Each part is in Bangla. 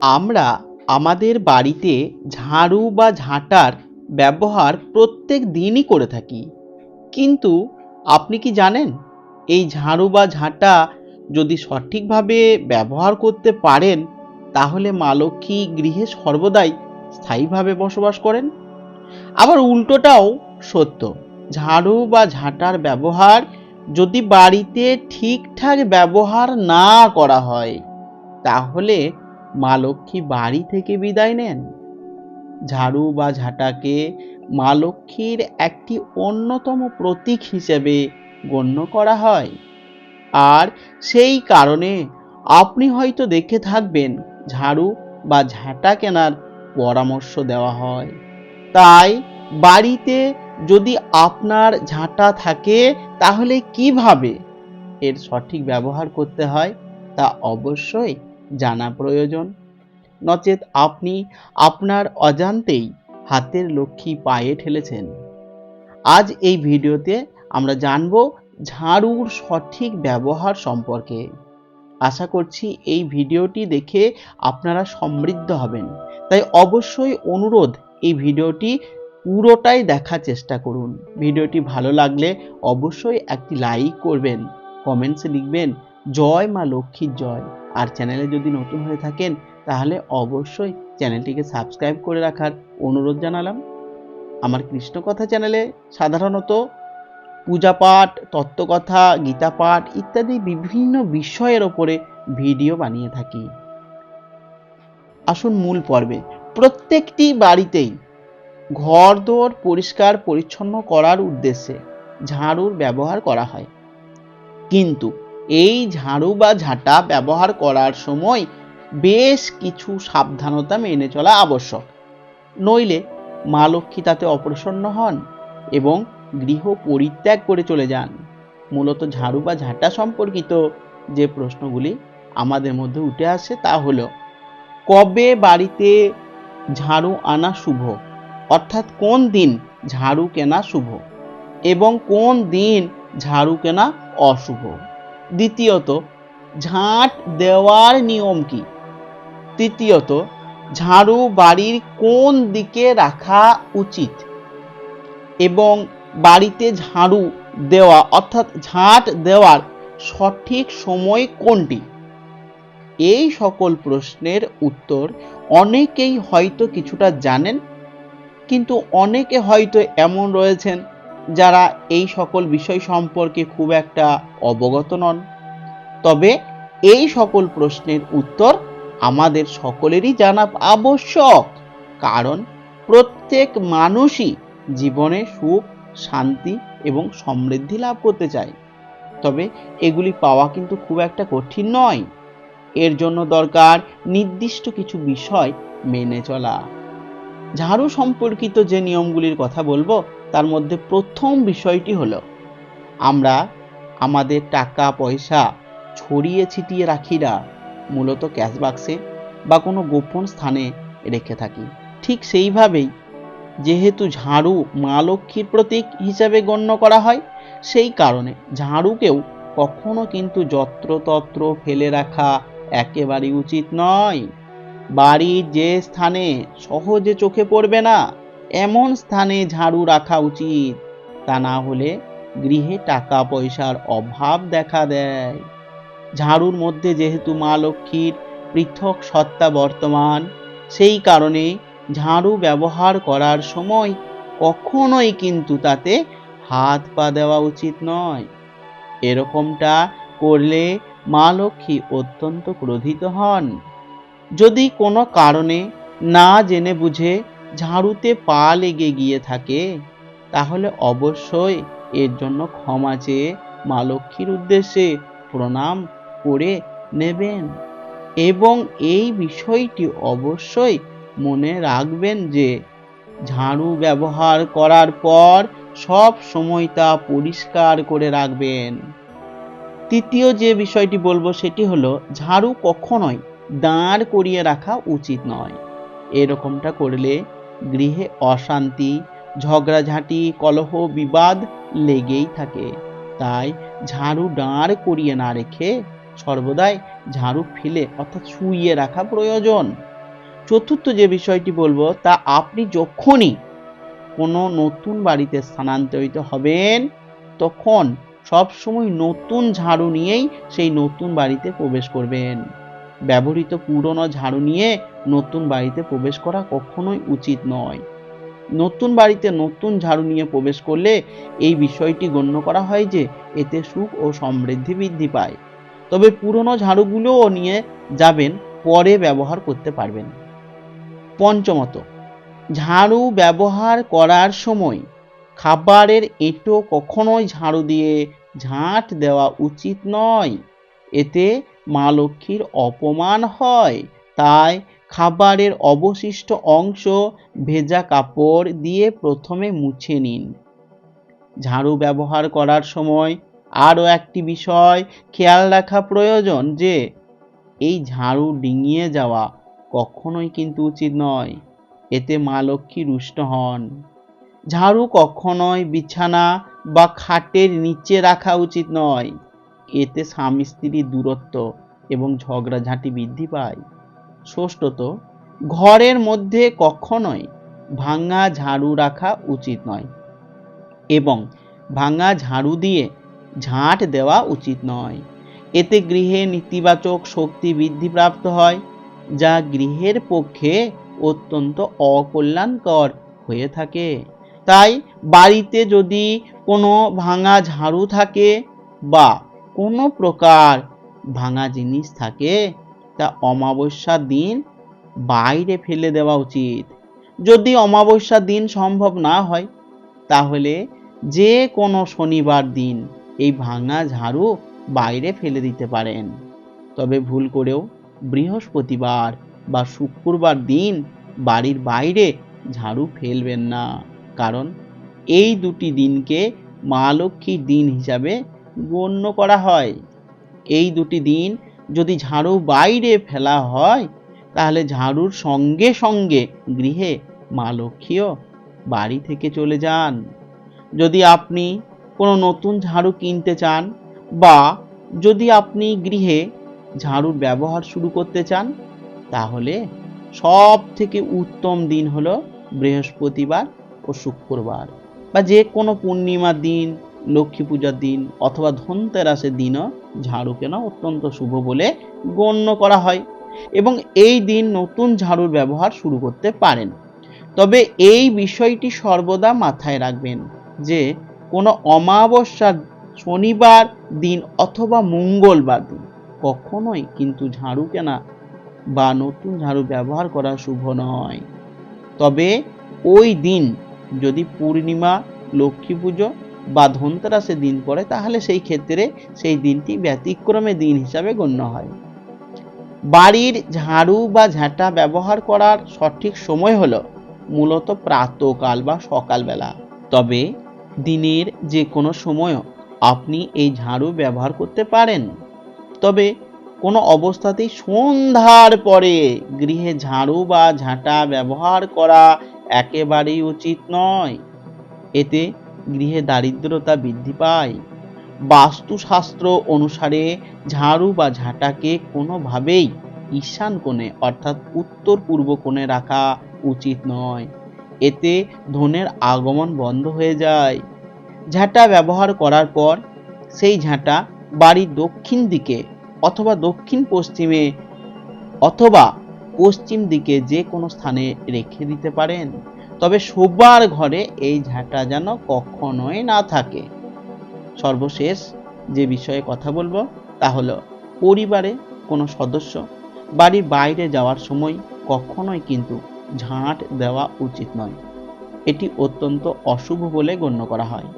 আমরা আমাদের বাড়িতে ঝাড়ু বা ঝাঁটার ব্যবহার প্রত্যেক দিনই করে থাকি। কিন্তু আপনি কি জানেন, এই ঝাড়ু বা ঝাঁটা যদি সঠিকভাবে ব্যবহার করতে পারেন, তাহলে মা লক্ষ্মী গৃহে সর্বদাই স্থায়ীভাবে বসবাস করেন? আবার উল্টোটাও সত্য, ঝাড়ু বা ঝাঁটার ব্যবহার যদি বাড়িতে ঠিকঠাক ব্যবহার না করা হয়, তাহলে মা লক্ষ্মী বাড়ি থেকে বিদায় নেন। ঝাড়ু বা ঝাঁটাকে মা লক্ষ্মীর একটি অন্যতম প্রতীক হিসেবে গণ্য করা হয়। আর সেই কারণে আপনি হয়তো দেখে থাকবেন ঝাড়ু বা ঝাঁটা কেনার পরামর্শ দেওয়া হয়। তাই বাড়িতে যদি আপনার ঝাঁটা থাকে তাহলে কীভাবে এর সঠিক ব্যবহার করতে হয় তা অবশ্যই জানা প্রয়োজন। নচেত আপনি আপনার অজান্তেই হাতের লক্ষ্মী পায়ে ঠেলেছেন। আজ এই ভিডিওতে আমরা জানব ঝাড়ুর সঠিক ব্যবহার সম্পর্কে। আশা করছি এই ভিডিওটি দেখে আপনারা সমৃদ্ধ হবেন। তাই অবশ্যই অনুরোধ, এই ভিডিওটি পুরোটাই দেখার চেষ্টা করুন। ভিডিওটি ভালো লাগলে অবশ্যই একটি লাইক করবেন, কমেন্টসে লিখবেন, জয় মা লক্ষ্মীর জয়। আর চ্যানেলে যদি নতুন হয়ে থাকেন, তাহলে অবশ্যই চ্যানেলটিকে সাবস্ক্রাইব করে রাখার অনুরোধ জানালাম। আমার কৃষ্ণকথা চ্যানেলে সাধারণত পূজা পাঠ তত্ত্বকথা গীতা পাঠ ইত্যাদি বিভিন্ন বিষয়ের ওপরে ভিডিও বানিয়ে থাকি। আসুন মূল পর্বে। প্রত্যেকটি বাড়িতেই ঘরদোর পরিষ্কার পরিচ্ছন্ন করার উদ্দেশ্যে ঝাড়ুর ব্যবহার করা হয়। কিন্তু এই ঝাড়ু বা ঝাঁটা ব্যবহার করার সময় বেশ কিছু সাবধানতা মেনে চলা আবশ্যক। নইলে মা লক্ষ্মী তাতে অপ্রসন্ন হন এবং গৃহ পরিত্যাগ করে চলে যান। মূলত ঝাড়ু বা ঝাঁটা সম্পর্কিত যে প্রশ্নগুলি আমাদের মধ্যে উঠে আসে তা হলো, কবে বাড়িতে ঝাড়ু আনা শুভ? অর্থাৎ কোন দিন ঝাড়ু কেনা শুভ? এবং কোন দিন ঝাড়ু কেনা অশুভ? দ্বিতীয়ত, ঝাঁট দেওয়ার নিয়ম কি? তৃতীয়ত, ঝাড়ু বাড়ির কোন দিকে রাখা উচিত? এবং বাড়িতে ঝাড়ু দেওয়া, অর্থাৎ ঝাঁট দেওয়ার সঠিক সময় কোনটি? এই সকল প্রশ্নের উত্তর অনেকেই হয়তো কিছুটা জানেন, কিন্তু অনেকে হয়তো এমন রয়েছেন যারা এই সকল বিষয় সম্পর্কে খুব একটা অবগত নন। তবে এই সকল প্রশ্নের উত্তর আমাদের সকলেরই জানা আবশ্যক, কারণ প্রত্যেক মানুষই জীবনে সুখ, শান্তি এবং সমৃদ্ধি লাভ করতে চায়। তবে এগুলি পাওয়া কিন্তু খুব একটা কঠিন নয়। এর জন্য দরকার নির্দিষ্ট কিছু বিষয় মেনে চলা। ঝাড়ু সম্পর্কিত যে নিয়মগুলির কথা বলব, তার মধ্যে প্রথম বিষয়টি হলো, আমরা আমাদের টাকা, পয়সা ছড়িয়ে ছিটিয়ে রাখি না মূলত ক্যাশ বাক্সে বা কোনো গোপন স্থানে রেখে থাকি। ঠিক সেইভাবেই যেহেতু ঝাড়ু মা লক্ষ্মীর প্রতীক হিসাবে গণ্য করা হয়, সেই কারণে ঝাড়ুকেও কখনো কিন্তু যত্রতত্র ফেলে রাখা একেবারেই উচিত নয়। বাড়ির যে স্থানে সহজে চোখে পড়বে না, এমন স্থানে ঝাড়ু রাখা উচিত। তা না হলে গৃহে টাকা পয়সার অভাব দেখা দেয়। ঝাড়ুর মধ্যে যেহেতু মা লক্ষ্মীর পৃথক সত্তা বর্তমান, সেই কারণে ঝাড়ু ব্যবহার করার সময় কখনোই কিন্তু তাতে হাত পা দেওয়া উচিত নয়। এরকমটা করলে মা লক্ষ্মী অত্যন্ত ক্রোধিত হন। যদি কোনো কারণে না জেনে বুঝে ঝাড়ুতে পা লেগে গিয়ে থাকে, তাহলে অবশ্যই এর জন্য ক্ষমা চেয়ে মা লক্ষ্মীর উদ্দেশ্যে প্রণাম করে নেবেন। এবং এই বিষয়টি অবশ্যই মনে রাখবেন যে, ঝাড়ু ব্যবহার করার পর সব সময় তা পরিষ্কার করে রাখবেন। তৃতীয় যে বিষয়টি বলব সেটি হলো, ঝাড়ু কখনোই দাঁড় করিয়ে রাখা উচিত নয়। এরকমটা করলে গৃহে অশান্তি, ঝগড়াঝাঁটি, কলহ, বিবাদ লেগেই থাকে। তাই ঝাড়ু দাঁড় করিয়ে না রেখে সর্বদাই ঝাড়ু ফেলে অর্থাৎ শুইয়ে রাখা প্রয়োজন। চতুর্থ যে বিষয়টি বলব, তা আপনি যখনই কোনো নতুন বাড়িতে স্থানান্তরিত হবেন, তখন সবসময় নতুন ঝাড়ু নিয়েই সেই নতুন বাড়িতে প্রবেশ করবেন। ব্যবহৃত পুরনো ঝাড়ু নিয়ে নতুন বাড়িতে প্রবেশ করা কখনোই উচিত নয়। নতুন বাড়িতে নতুন ঝাড়ু নিয়ে প্রবেশ করলে এই বিষয়টি গণ্য করা হয় যে, এতে সুখ ও সমৃদ্ধি বৃদ্ধি পায়। তবে পুরনো ঝাড়ুগুলোও নিয়ে যাবেন, পরে ব্যবহার করতে পারবেন। পঞ্চমত, ঝাড়ু ব্যবহার করার সময় খাবারের এঁটো কখনোই ঝাড়ু দিয়ে ঝাঁট দেওয়া উচিত নয়। এতে মা লক্ষ্মীর অপমান হয়। তাই খাবারের অবশিষ্ট অংশ ভেজা কাপড় দিয়ে প্রথমে মুছে নিন। ঝাড়ু ব্যবহার করার সময় আরও একটি বিষয় খেয়াল রাখা প্রয়োজন যে, এই ঝাড়ু ডিঙিয়ে যাওয়া কখনোই কিন্তু উচিত নয়। এতে মা লক্ষ্মী রুষ্ট হন। ঝাড়ু কখনোই বিছানা বা খাটের নিচে রাখা উচিত নয়। এতে স্বামী স্ত্রীর দূরত্ব এবং ঝগড়াঝাঁটি বৃদ্ধি পায়। ষষ্ঠত, ঘরের মধ্যে কখনোই ভাঙা ঝাড়ু রাখা উচিত নয় এবং ভাঙা ঝাড়ু দিয়ে ঝাঁট দেওয়া উচিত নয়। এতে গৃহে নেতিবাচক শক্তি বৃদ্ধিপ্রাপ্ত হয়, যা গৃহের পক্ষে অত্যন্ত অকল্যাণকর হয়ে থাকে। তাই বাড়িতে যদি কোনো ভাঙা ঝাড়ু থাকে বা কোনো প্রকার ভাঙা জিনিস থাকে, তা অমাবস্যার দিন বাইরে ফেলে দেওয়া উচিত। যদি অমাবস্যার দিন সম্ভব না হয়, তাহলে যে কোনো শনিবার দিন এই ভাঙা ঝাড়ু বাইরে ফেলে দিতে পারেন। তবে ভুল করেও বৃহস্পতিবার বা শুক্রবার দিন বাড়ির বাইরে ঝাড়ু ফেলবেন না। কারণ এই দুটি দিনকে মা লক্ষ্মীর দিন হিসাবে গণ্য করা হয়। এই দুটি দিন যদি ঝাড়ু বাইরে ফেলা হয়, তাহলে ঝাড়ুর সঙ্গে সঙ্গে গৃহে মা লক্ষ্মীও বাড়ি থেকে চলে যান। যদি আপনি কোনো নতুন ঝাড়ু কিনতে চান বা যদি আপনি গৃহে ঝাড়ুর ব্যবহার শুরু করতে চান, তাহলে সব থেকে উত্তম দিন হলো বৃহস্পতিবার ও শুক্রবার বা যে কোনো পূর্ণিমার দিন লক্ষ্মী পূজার দিন অথবা ধনতেরাসের দিনও ঝাড়ু কেনা অত্যন্ত শুভ বলে গণ্য করা হয় এবং এই দিন নতুন ঝাড়ুর ব্যবহার শুরু করতে পারেন। তবে এই বিষয়টি সর্বদা মাথায় রাখবেন যে কোনো অমাবস্যার শনিবার দিন অথবা মঙ্গলবার দিন কখনোই কিন্তু ঝাড়ু কেনা বা নতুন ঝাড়ু ব্যবহার করা শুভ নয়। তবে ওই দিন যদি পূর্ণিমা, লক্ষ্মী পুজো বা ধনতেরাসের দিন পড়ে, তাহলে সেই ক্ষেত্রে সেই দিনটি ব্যতিক্রমে দিন হিসাবে গণ্য হয়। বাড়ির ঝাড়ু বা ঝাঁটা ব্যবহার করার সঠিক সময় হলো মূলত প্রাতকাল বা সকালবেলা। তবে দিনের যে কোনো সময়ও আপনি এই ঝাড়ু ব্যবহার করতে পারেন। তবে কোনো অবস্থাতেই সন্ধ্যার পরে গৃহে ঝাড়ু বা ঝাঁটা ব্যবহার করা একেবারেই উচিত নয়। এতে গৃহে দারিদ্রতা বৃদ্ধি পায়। বাস্তুশাস্ত্র অনুসারে ঝাড়ু বা ঝাঁটাকে কোনোভাবেই ঈশান কোণে অর্থাৎ উত্তর পূর্ব কোণে রাখা উচিত নয়। এতে ধনের আগমন বন্ধ হয়ে যায়। ঝাঁটা ব্যবহার করার পর সেই ঝাঁটা বাড়ির দক্ষিণ দিকে অথবা দক্ষিণ পশ্চিমে অথবা পশ্চিম দিকে যে কোনো স্থানে রেখে দিতে পারেন। তবে শোবার ঘরে এই ঝাঁটা যেন কখনোই না থাকে। সর্বশেষ যে বিষয়ে কথা বলব, তা হলো পরিবারে কোনো সদস্য বাড়ির বাইরে যাওয়ার সময় কখনোই কিন্তু ঝাঁট দেওয়া উচিত নয়। এটি অত্যন্ত অশুভ বলে গণ্য করা হয়।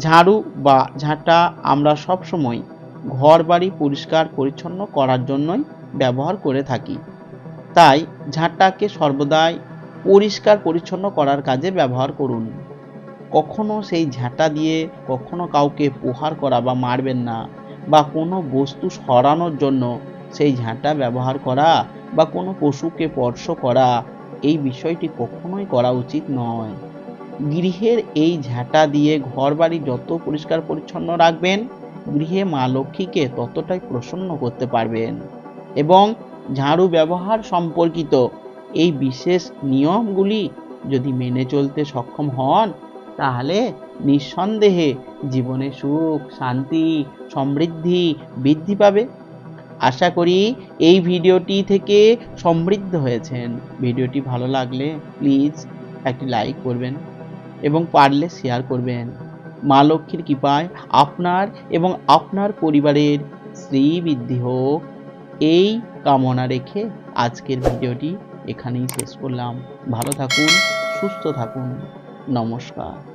ঝাড়ু বা ঝাঁটা আমরা সব সময় ঘর বাড়ি পরিষ্কার পরিচ্ছন্ন করার জন্যই ব্যবহার করে থাকি। তাই ঝাঁটাকে সর্বদাই পরিষ্কার পরিচ্ছন্ন করার কাজে ব্যবহার করুন। কখনো সেই ঝাঁটা দিয়ে কখনো কাউকে প্রহার করা বা মারবেন না বা কোনো বস্তু সরানোর জন্য সেই ঝাঁটা ব্যবহার করা বা কোনো পশুকে স্পর্শ করা, এই বিষয়টি কখনোই করা উচিত নয়। গৃহের এই ঝাঁটা দিয়ে ঘর বাড়ি যত পরিষ্কার পরিচ্ছন্ন রাখবেন, গৃহে মা লক্ষ্মীকে ততটাই প্রসন্ন করতে পারবেন। এবং ঝাড়ু ব্যবহার সম্পর্কিত এই বিশেষ নিয়মগুলি যদি মেনে চলতে সক্ষম হন, তাহলে নিঃসন্দেহে জীবনে সুখ, শান্তি, সমৃদ্ধি বৃদ্ধি পাবে। আশা করি এই ভিডিওটি থেকে সমৃদ্ধ হয়েছেন। ভিডিওটি ভালো লাগলে প্লিজ একটি লাইক করবেন এবং পারলে শেয়ার করবেন। মা লক্ষ্মীর কৃপায় আপনার এবং আপনার পরিবারের শ্রীবৃদ্ধি হোক। এই কামনা রেখে আজকের ভিডিওটি এখানেই শেষ করলাম। ভালো থাকুন সুস্থ থাকুন। নমস্কার।